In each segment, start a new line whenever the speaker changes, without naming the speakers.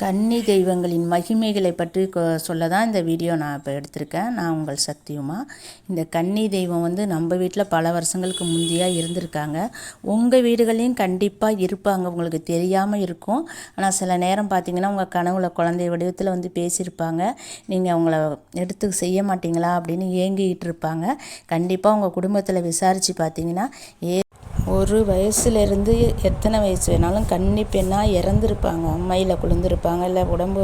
கன்னி தெய்வங்களின் மகிமைகளை பற்றி சொல்ல தான் இந்த வீடியோ நான் இப்போ எடுத்திருக்கேன். நான் உங்கள் சக்தியுமா. இந்த கன்னி தெய்வம் வந்து நம்ம வீட்டில் பல வருஷங்களுக்கு முந்தையாக இருந்திருக்காங்க. உங்கள் வீடுகளையும் கண்டிப்பாக இருப்பாங்க. உங்களுக்கு தெரியாமல் இருக்கும். ஆனால் சில நேரம் பார்த்தீங்கன்னா உங்கள் கனவுல குழந்தை வடிவத்தில் வந்து பேசியிருப்பாங்க. நீங்கள் அவங்கள எடுத்து செய்ய மாட்டீங்களா அப்படின்னு ஏங்கிக்கிட்டு இருப்பாங்க. கண்டிப்பாக உங்கள் குடும்பத்தில் விசாரித்து பார்த்தீங்கன்னா ஏ ஒரு வயசுலேருந்து எத்தனை வயசு வேணாலும் கன்னி பெண்ணாக இறந்துருப்பாங்க. அம்மையில் குளிர்ந்துருப்பாங்க இல்லை உடம்பு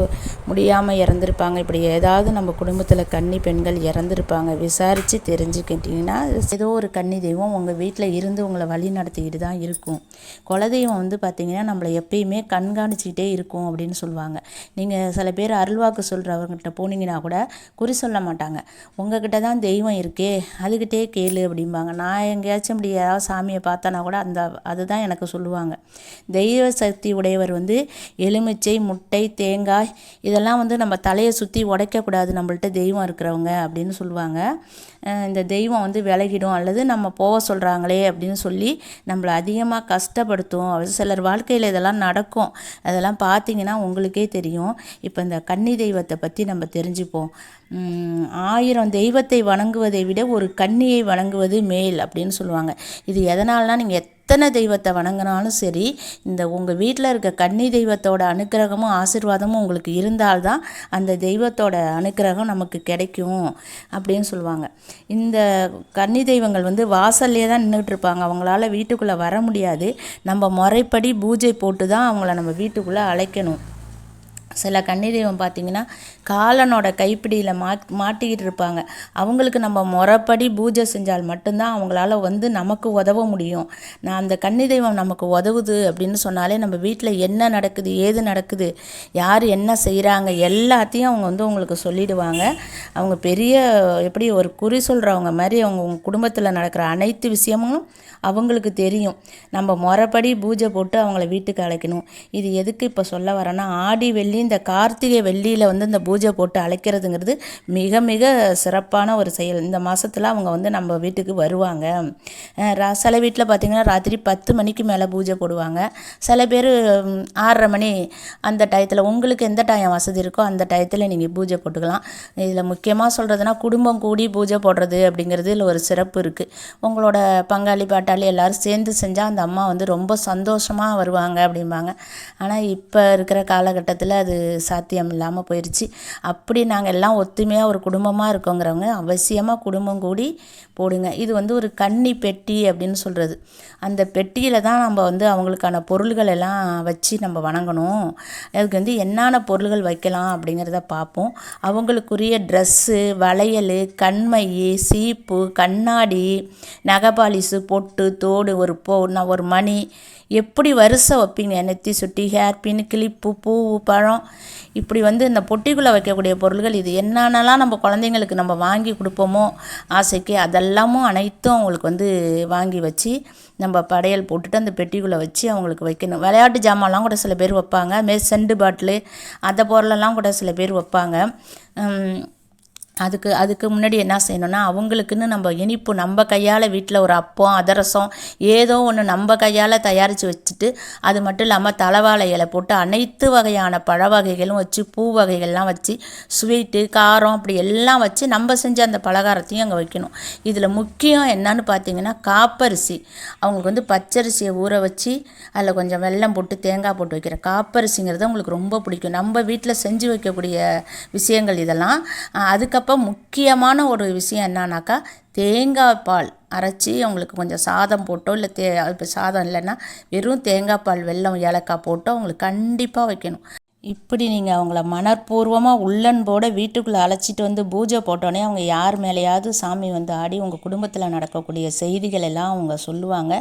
முடியாமல் இறந்துருப்பாங்க. இப்படி ஏதாவது நம்ம குடும்பத்தில் கன்னி பெண்கள் இறந்துருப்பாங்க. விசாரித்து தெரிஞ்சுக்கிட்டிங்கன்னா ஏதோ ஒரு கன்னி தெய்வம் உங்கள் வீட்டில் இருந்து உங்களை வழி நடத்திக்கிட்டு தான் இருக்கும். குலதெய்வம் வந்து பார்த்திங்கன்னா நம்மளை எப்பயுமே கண்காணிச்சிக்கிட்டே இருக்கும் அப்படின்னு சொல்லுவாங்க. நீங்கள் சில பேர் அருள்வாக்கு சொல்கிறவங்ககிட்ட போனீங்கன்னா கூட குறி சொல்ல மாட்டாங்க. உங்ககிட்ட தான் தெய்வம் இருக்கே அதுக்கிட்டே கேளு அப்படிம்பாங்க. நான் எங்கேயாச்சும் இப்படி ஏதாவது சாமியை பார்த்தா பார்த்தனா கூட அந்த அதுதான் எனக்கு சொல்லுவாங்க. தெய்வ சக்தி உடையவர் வந்து எலுமிச்சை முட்டை தேங்காய் இதெல்லாம் வந்து நம்ம தலையை சுற்றி உடைக்கக்கூடாது. நம்மள்ட்ட தெய்வம் இருக்கிறவங்க அப்படின்னு சொல்லுவாங்க. இந்த தெய்வம் வந்து விலகிடும் அல்லது நம்ம போக சொல்கிறாங்களே அப்படின்னு சொல்லி நம்மளை அதிகமாக கஷ்டப்படுத்தும். சிலர் வாழ்க்கையில் இதெல்லாம் நடக்கும். அதெல்லாம் பார்த்தீங்கன்னா உங்களுக்கே தெரியும். இப்போ இந்த கன்னி தெய்வத்தை பற்றி நம்ம தெரிஞ்சுப்போம். ஆயிரம் தெய்வத்தை வணங்குவதை விட ஒரு கன்னியை வணங்குவது மேல் அப்படின்னு சொல்லுவாங்க. இது எதனால்னா நீங்கள் எத்தனை தெய்வத்தை வணங்கினாலும் சரி இந்த உங்கள் வீட்டில் இருக்க கன்னி தெய்வத்தோட அனுக்கிரகமும் ஆசிர்வாதமும் உங்களுக்கு இருந்தால்தான் அந்த தெய்வத்தோட அனுக்கிரகம் நமக்கு கிடைக்கும் அப்படின்னு சொல்லுவாங்க. இந்த கன்னி தெய்வங்கள் வந்து வாசல்லே தான் நின்றுட்டு இருப்பாங்க அவங்களால வீட்டுக்குள்ளே வர முடியாது. நம்ம முறைப்படி பூஜை போட்டு தான் அவங்கள நம்ம வீட்டுக்குள்ளே அழைக்கணும். சில கன்னி தெய்வம் பார்த்திங்கன்னா காலனோட கைப்பிடியில் மாட் மாட்டிக்கிட்டு இருப்பாங்க. அவங்களுக்கு நம்ம முறைப்படி பூஜை செஞ்சால் மட்டும்தான் அவங்களால வந்து நமக்கு உதவ முடியும். நான் அந்த கன்னி தெய்வம் நமக்கு உதவுது அப்படின்னு சொன்னாலே நம்ம வீட்டில் என்ன நடக்குது ஏது நடக்குது யார் என்ன செய்கிறாங்க எல்லாத்தையும் அவங்க வந்து உங்களுக்கு சொல்லிடுவாங்க. அவங்க பெரிய எப்படி ஒரு குறி சொல்கிறவங்க மாதிரி அவங்க குடும்பத்தில் நடக்கிற அனைத்து விஷயமும் அவங்களுக்கு தெரியும். நம்ம முறைப்படி பூஜை போட்டு அவங்கள வீட்டுக்கு அழைக்கணும். இது எதுக்கு இப்போ சொல்ல வரேன்னா ஆடி வெள்ளி இந்த கார்த்திகை வெள்ளியில் வந்து இந்த பூஜை போட்டு அழைக்கிறதுங்கிறது மிக மிக சிறப்பான ஒரு செயல். இந்த மாதத்தில் அவங்க வந்து நம்ம வீட்டுக்கு வருவாங்க. சில வீட்டில் பார்த்திங்கன்னா ராத்திரி பத்து மணிக்கு மேலே பூஜை போடுவாங்க. சில பேர் ஆறரை மணி அந்த டயத்தில் உங்களுக்கு எந்த டயம் வசதி இருக்கோ அந்த டயத்தில் நீங்கள் பூஜை போட்டுக்கலாம். இதில் முக்கியமாக சொல்கிறதுனா குடும்பம் கூடி பூஜை போடுறது அப்படிங்கிறது இதில் ஒரு சிறப்பு இருக்குது உங்களோட பங்காளி பாட்டாளி எல்லோரும் சேர்ந்து செஞ்சால் அந்த அம்மா வந்து ரொம்ப சந்தோஷமாக வருவாங்க அப்படிம்பாங்க. ஆனால் இப்போ இருக்கிற காலகட்டத்தில் அது சாத்தியம் இல்லாமல் போயிடுச்சு அப்படி நாங்கள் எல்லாம் ஒத்துமையாக ஒரு குடும்பமாக இருக்கோங்கிறவங்க அவசியமாக குடும்பம் கூடி போடுங்க. இது வந்து ஒரு கன்னி பெட்டி அப்படின்னு சொல்கிறது அந்த பெட்டியில் தான் நம்ம வந்து அவங்களுக்கான பொருள்கள் எல்லாம் வச்சு நம்ம வணங்கணும். அதுக்கு வந்து என்னென்ன பொருள்கள் வைக்கலாம் அப்படிங்கிறத பார்ப்போம். அவங்களுக்குரிய ட்ரெஸ்ஸு வளையல் கண்மை சீப்பு கண்ணாடி நகபாலிசு பொட்டு தோடு ஒரு போ ஒரு மணி. எப்படி வரிசை வைப்பீங்க? நெத்தி சுட்டி ஹேர் பின் கிளிப்பு பூ பழம். இப்படி வந்து இந்த பொட்டிக்குள்ளே வைக்கக்கூடிய பொருள்கள் இது என்னென்னலாம் நம்ம குழந்தைங்களுக்கு நம்ம வாங்கி கொடுப்போமோ ஆசைக்கு அதெல்லாமும் அனைத்தும் அவங்களுக்கு வந்து வாங்கி வச்சு நம்ம படையல் போட்டுட்டு அந்த பெட்டிக்குள்ளே வச்சு அவங்களுக்கு வைக்கணும். விளையாட்டு ஜாமான்லாம் கூட சில பேர் வைப்பாங்க. அதுமாரி செண்டு பாட்டிலு அந்த பொருளெல்லாம் கூட சில பேர் வைப்பாங்க. அதுக்கு அதுக்கு முன்னாடி என்ன செய்யணும்னா அவங்களுக்குன்னு நம்ம இனிப்பு நம்ம கையால் வீட்டில் ஒரு அப்பம் அதரசம் ஏதோ ஒன்று நம்ம கையால் தயாரித்து வச்சுட்டு அது மட்டும் இல்லாமல் தலைவாழை இலை போட்டு அனைத்து வகையான பழ வகைகளும் வச்சு பூ வகைகள்லாம் வச்சு ஸ்வீட்டு காரம் அப்படி எல்லாம் வச்சு நம்ம செஞ்ச அந்த பலகாரத்தையும் அங்கே வைக்கணும். இதில் முக்கியம் என்னன்னு பார்த்தீங்கன்னா காப்பரிசி. அவங்களுக்கு வந்து பச்சரிசியை ஊற வச்சு அதில் கொஞ்சம் வெல்லம் போட்டு தேங்காய் போட்டு வைக்கிற காப்பரிசிங்கிறது அவங்களுக்கு ரொம்ப பிடிக்கும். நம்ம வீட்டில் செஞ்சு வைக்கக்கூடிய விஷயங்கள் இதெல்லாம். அதுக்கப்புறம் அப்போ முக்கியமான ஒரு விஷயம் என்னன்னாக்கா தேங்காய் பால் அரைச்சி அவங்களுக்கு கொஞ்சம் சாதம் போட்டோ இல்லை தே இப்போ சாதம் இல்லைன்னா வெறும் தேங்காய் பால் வெல்லம் ஏலக்காய் போட்டோ அவங்களுக்கு கண்டிப்பாக வைக்கணும். இப்படி நீங்கள் அவங்கள மனப்பூர்வமாக உள்ளன்போட வீட்டுக்குள்ளே அழைச்சிட்டு வந்து பூஜை போட்டோன்னே அவங்க யார் மேலேயாவது சாமி வந்து ஆடி உங்கள் குடும்பத்தில் நடக்கக்கூடிய செய்திகள் எல்லாம் அவங்க சொல்லுவாங்க.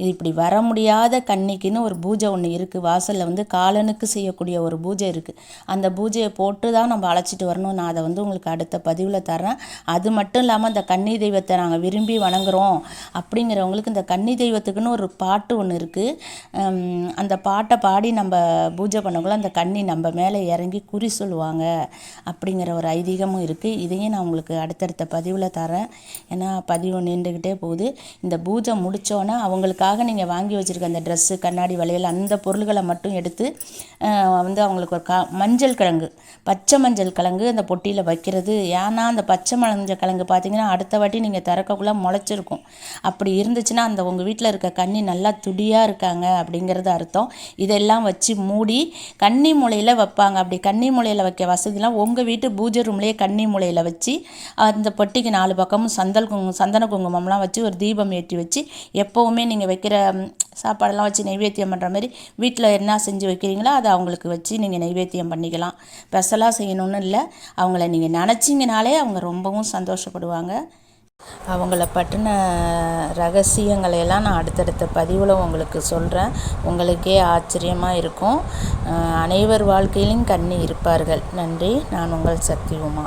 இது இப்படி வர முடியாத கன்னிக்குன்னு ஒரு பூஜை ஒன்று இருக்குது வாசலில் வந்து காலனுக்கு செய்யக்கூடிய ஒரு பூஜை இருக்குது அந்த பூஜையை போட்டு தான் நம்ம அழைச்சிட்டு வரணும். நான் அதை வந்து உங்களுக்கு அடுத்த பதிவில் தரேன் அது மட்டும் இல்லாமல் அந்த கன்னி தெய்வத்தை நாங்கள் விரும்பி வணங்குறோம் அப்படிங்கிறவங்களுக்கு இந்த கன்னி தெய்வத்துக்குன்னு ஒரு பாட்டு ஒன்று இருக்குது அந்த பாட்டை பாடி நம்ம பூஜை பண்ணக்குள்ள அந்த கன்னி நம்ம மேலே இறங்கி குறி சொல்லுவாங்க அப்படிங்கிற ஒரு ஐதீகமும் இருக்குது இதையும் நான் உங்களுக்கு அடுத்தடுத்த பதிவில் தரேன். ஏன்னா பதிவு நின்றுக்கிட்டே போகுது. இந்த பூஜை முடித்தோன்னே அவங்களுக்காக நீங்கள் வாங்கி வச்சுருக்க அந்த ட்ரெஸ்ஸு கண்ணாடி வளையல் அந்த பொருள்களை மட்டும் எடுத்து வந்து அவங்களுக்கு ஒரு கா மஞ்சள் கிழங்கு பச்சை மஞ்சள் கிழங்கு அந்த பொட்டியில் வைக்கிறது. ஏன்னா அந்த பச்சை மஞ்சள் கிழங்கு பார்த்தீங்கன்னா அடுத்த வாட்டி நீங்கள் திறக்கக்குள்ளே முளைச்சிருக்கும். அப்படி இருந்துச்சுன்னா அந்த உங்கள் வீட்டில் இருக்க கண்ணி நல்லா துடியாக இருக்காங்க அப்படிங்கிறது அர்த்தம். இதெல்லாம் வச்சு மூடி கன்னி மூலையில் வைப்பாங்க. அப்படி கன்னி மூலையில் வைக்க வசதிலாம் உங்கள் வீட்டு பூஜை ரூம்லேயே கன்னி மூலையில் வச்சு அந்த பொட்டிக்கு நாலு பக்கமும் சந்தல் குங்கு சந்தன குங்குமம்லாம் வச்சு ஒரு தீபம் ஏற்றி வச்சு எப்போவுமே நீங்கள் வைக்கிற சாப்பாடெல்லாம் வச்சு நைவேத்தியம் பண்ணுற மாதிரி வீட்டில் என்ன செஞ்சு வைக்கிறீங்களோ அதை அவங்களுக்கு வச்சு நீங்கள் நைவேத்தியம் பண்ணிக்கலாம். ஸ்பெஷலாக செய்யணும்னு இல்லை. அவங்கள நீங்கள் நினச்சிங்கனாலே அவங்க ரொம்பவும் சந்தோஷப்படுவாங்க. அவங்கள பற்றின ரகசியங்களையெல்லாம் நான் அடுத்தடுத்த பதிவில் உங்களுக்கு சொல்கிறேன் உங்களுக்கே ஆச்சரியமாக இருக்கும். அனைவர் வாழ்க்கையிலும் கண்ணி இருப்பார்கள். நன்றி. நான் உங்கள் சக்தி உமா